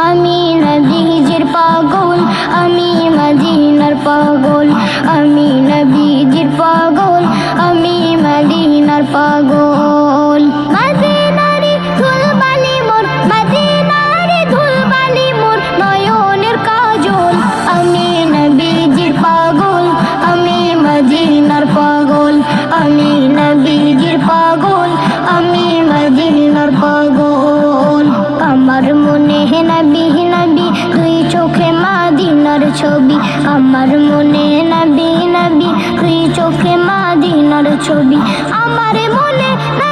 আমি নবী হিজের পাগল আমারে আমার মনে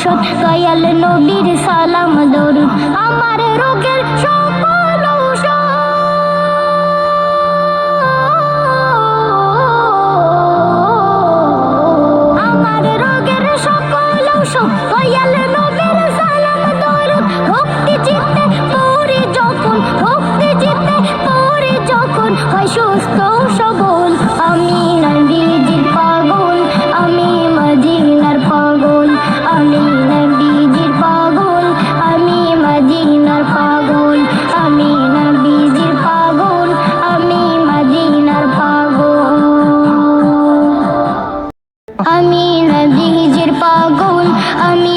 বসত দয়াল নবীর সালাম দরুদ। আমার রোগের সকল আমার রোগের সকল ঔষধ। নবীর সালাম দরুদ। ভক্তি চিত্তে পড়ি যখন, ভক্তি চিত্তে পড়ি যখন হয় সুস্থ সবল। আমি নবীজির পাগল আমি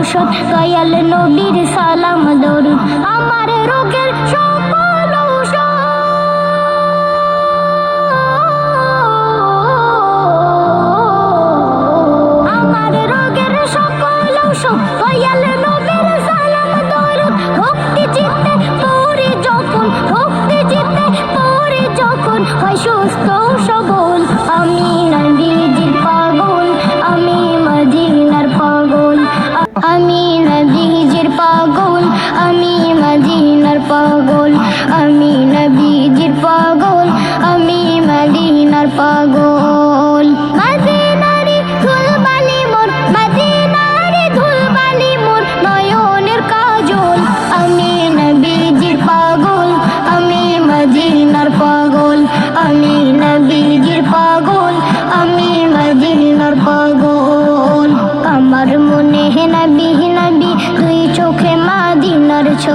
ঔষধ নবীর সালাম দরুদ আমার রোগের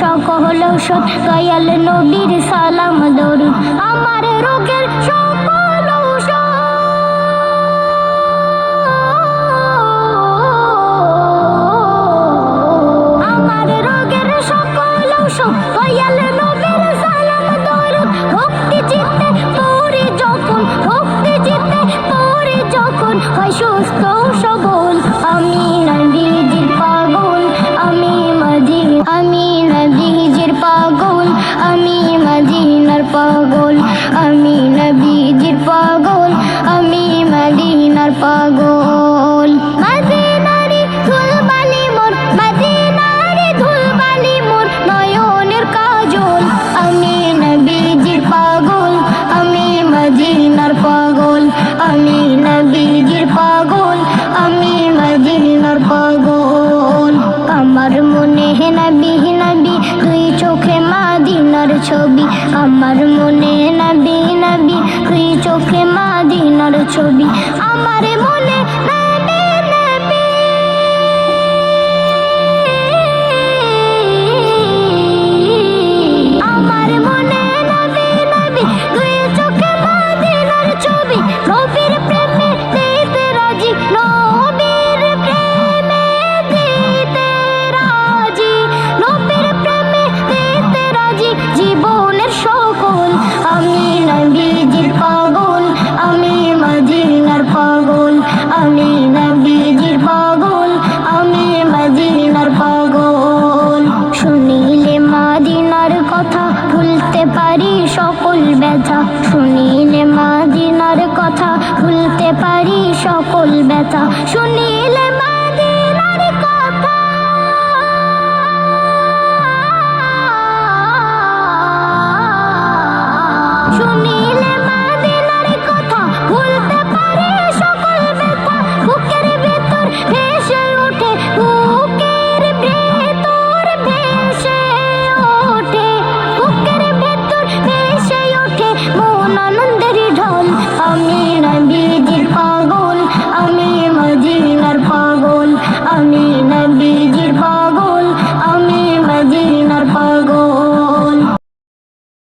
সকল ওষুধ দয়াল নবীর সালাম দরুদ। আমার রোগের সকল পাগল। মাঝে নারী কাজল। আমি নবীজির পাগল, আমি মদিনার পাগল, আমি নবীজির পাগল, আমি মদিনার পাগল। আমার মনে নবী নবী তুই চোখে মাদিনার ছবি। আমার মনে নবী নবী তুই চোখে মাদিনার ছবি। আমার মনে